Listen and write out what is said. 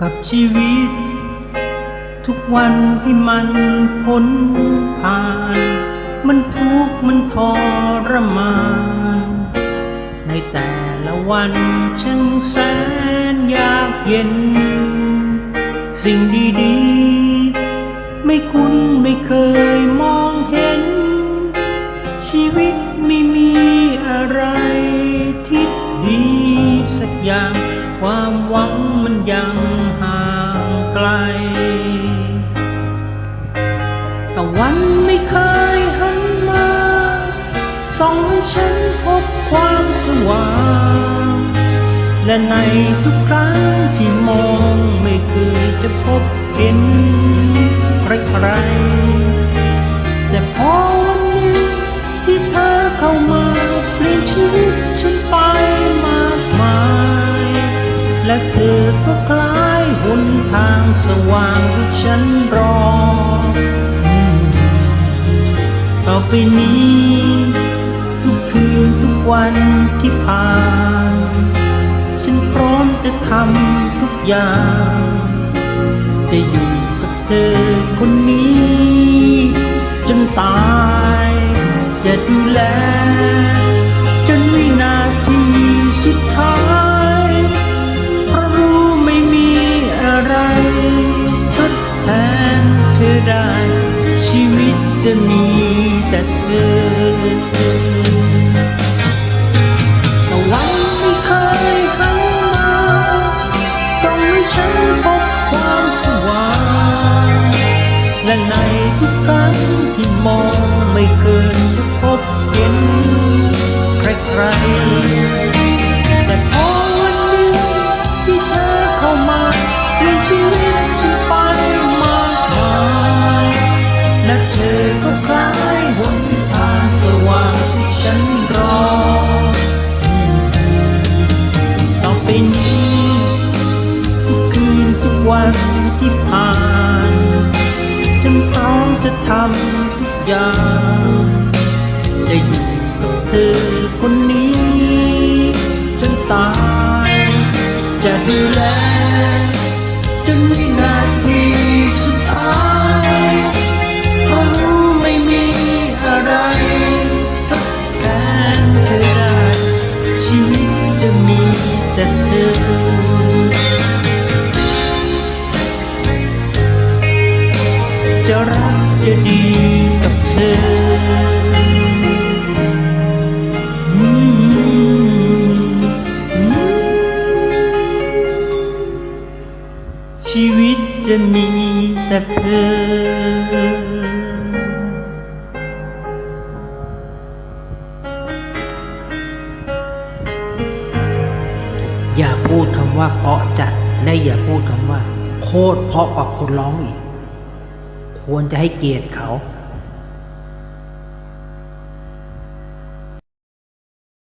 กับชีวิต ทุกวันที่มันพ้นผ่าน มันทุกข์มันทรมาน ในแต่ละวันช่างแสนยากเย็น สิ่งดีๆ ไม่คุ้นไม่เคยมองเห็น ชีวิตไม่มีอะไรที่ดีสักอย่าง วันไม่เคยหันมาส่องให้ฉันพบความสว่าง และในทุกครั้งที่มองไม่เคยจะพบเห็นใครๆแต่พอวันนึ่งที่เธอเข้ามาเปลี่ยนชีวิตฉันไปมากมาย และเธอก็คล้ายหนทางสว่างที่ฉันรอ ต่อไปนี้ ทุกคืนทุกวันที่ผ่าน ฉันพร้อมจะทำทุกอย่าง จะอยู่กับเธอคนนี้ จนตายจะดูแล จนวินาทีสุดท้ายเพราะรู้ไม่มีอะไรทดแทนเธอได้ ชีวิตจะมี และในทุกครั้งที่มองไม่เคยจะพบเห็นใครๆแต่พอวันหนึ่งที่เธอเข้ามาเปลี่ยนชีวิตฉันไปมากมายและเธอก็คล้ายหนทางสว่างที่ฉันรอต่อไปนี้ทุกคืนทุกวันที่ผ่าน จะทำทุกอย่าง จะอยู่กับเธอคนนี้ จนตาย จะดูแล จะมีแต่เธออย่าพูดคำว่าเพาะจัดและอย่าพูดคำว่า โคตรเพราะกว่าคนร้องอีก ควรจะให้เกียรติเขา